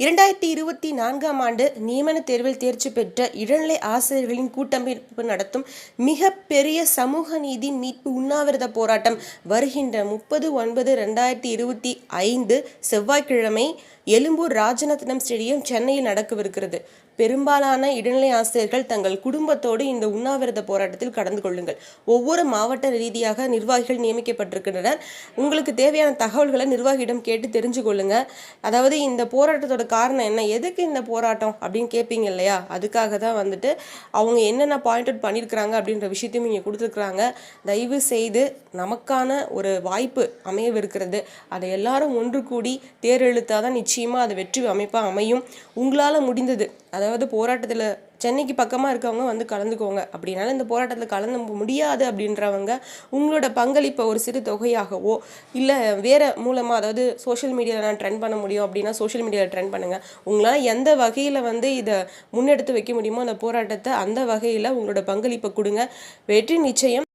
இரண்டாயிரத்தி இருபத்தி நான்காம் ஆண்டு நியமன தேர்வில் தேர்ச்சி பெற்ற இளநிலை ஆசிரியர்களின் கூட்டமைப்பு நடத்தும் மிகப்பெரிய சமூக நீதி மீட்பு உண்ணாவிரத போராட்டம் வருகின்ற முப்பது ஒன்பது ரெண்டாயிரத்தி இருபத்தி ஐந்து செவ்வாய்க்கிழமை எழும்பூர் ராஜநத்தினம் ஸ்டேடியம் சென்னையில் நடக்கவிருக்கிறது. பெரும்பாலான இடைநிலை ஆசிரியர்கள் தங்கள் குடும்பத்தோடு இந்த உண்ணாவிரத போராட்டத்தில் கலந்து கொள்ளுங்கள். ஒவ்வொரு மாவட்ட ரீதியாக நிர்வாகிகள் நியமிக்கப்பட்டிருக்கின்றனர். உங்களுக்கு தேவையான தகவல்களை நிர்வாகியிடம் கேட்டு தெரிஞ்சு கொள்ளுங்க அதாவது இந்த போராட்டத்தோட காரணம் என்ன? எதுக்கு இந்த போராட்டம்? அப்படின்னு கேட்பீங்க இல்லையா? அதுக்காக தான் வந்துட்டு அவங்க என்னென்ன பாயிண்ட் அவுட் பண்ணியிருக்கிறாங்க அப்படின்ற விஷயத்தையும் இங்கே கொடுத்துருக்குறாங்க. தயவு செய்து நமக்கான ஒரு வாய்ப்பு அமையவிருக்கிறது. அதை எல்லாரும் ஒன்று கூடி தேர் தேரெழுத்தாதான் நிச்சயமாக அது வெற்றி அமைப்பாக அமையும். உங்களால் முடிந்தது. அதாவது போராட்டத்தில் சென்னைக்கு பக்கமாக இருக்கவங்க வந்து கலந்துக்கோங்க. அப்படின்னால இந்த போராட்டத்தில் கலந்து முடியாது அப்படின்றவங்க உங்களோட பங்களிப்பை ஒரு சிறு தொகையாகவோ இல்லை வேறு மூலமாக அதாவது சோஷியல் மீடியாவில் நான் ட்ரெண்ட் பண்ண முடியும் அப்படின்னா சோஷியல் மீடியாவில் ட்ரெண்ட் பண்ணுங்கள் உங்களால் எந்த வகையில் வந்து இதை முன்னெடுத்து வைக்க முடியுமோ அந்த போராட்டத்தை அந்த வகையில் உங்களோட பங்களிப்பை கொடுங்க. வெற்றி நிச்சயம்.